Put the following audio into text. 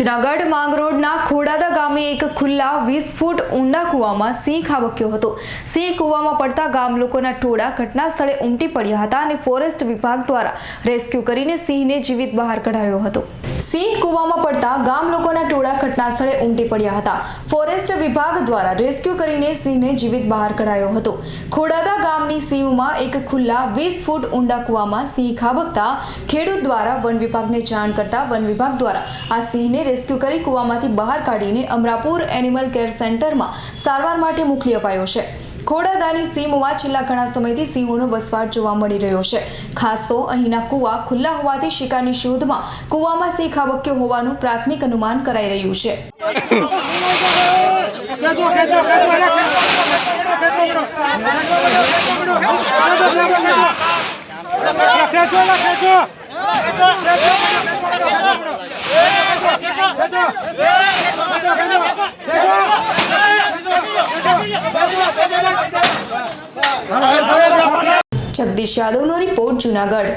જુનાગઢ માંગરોળના ખોડાદા ગામે એક ખુલ્લા વીસ ફૂટ ઊંડા કૂવામાં સિંહ ખાબક્યો હતો. સિંહ કૂવામાં પડતા ગામ લોકોના ટોળા ઘટના સ્થળે ઉમટી પડ્યા હતા અને ફોરેસ્ટ વિભાગ દ્વારા રેસ્ક્યુ કરીને સિંહને જીવિત બહાર કઢાયો હતો. સિંહ કૂવામાં પડતા ગામ ટોળા ઘટના સ્થળે ઉમટી પડ્યા હતા. ફોરેસ્ટ વિભાગ દ્વારા રેસ્ક્યુ કરીને સિંહને જીવિત બહાર કઢાયો હતો. ખોડાદા ગામની સીમમાં એક ખુલ્લા વીસ ફૂટ ઊંડા કૂવામાં સિંહ ખાબકતા ખેડૂત દ્વારા વન વિભાગને જાણ કરતા વન વિભાગ દ્વારા આ સિંહને રેસ્ક્યુ કરી કૂવામાંથી બહાર કાઢીને અમરાપુર એનિમલ કેર સેન્ટરમાં સારવાર માટે મોકલી અપાયો છે. ખોડાદાની સીમમાં છેલ્લા ઘણા સમયથી સિંહોનો વસવાટ જોવા મળી રહ્યો છે ખાસ તો અહીંના કૂવા ખુલ્લા હોવાથી શિકારની શોધમાં કૂવામાં સિંહ ખાબક્યો હોવાનું પ્રાથમિક અનુમાન કરાઈ રહ્યું છે ખેંચો ખેંચો જગદીશ યાદવનો રિપોર્ટ જુનાગઢ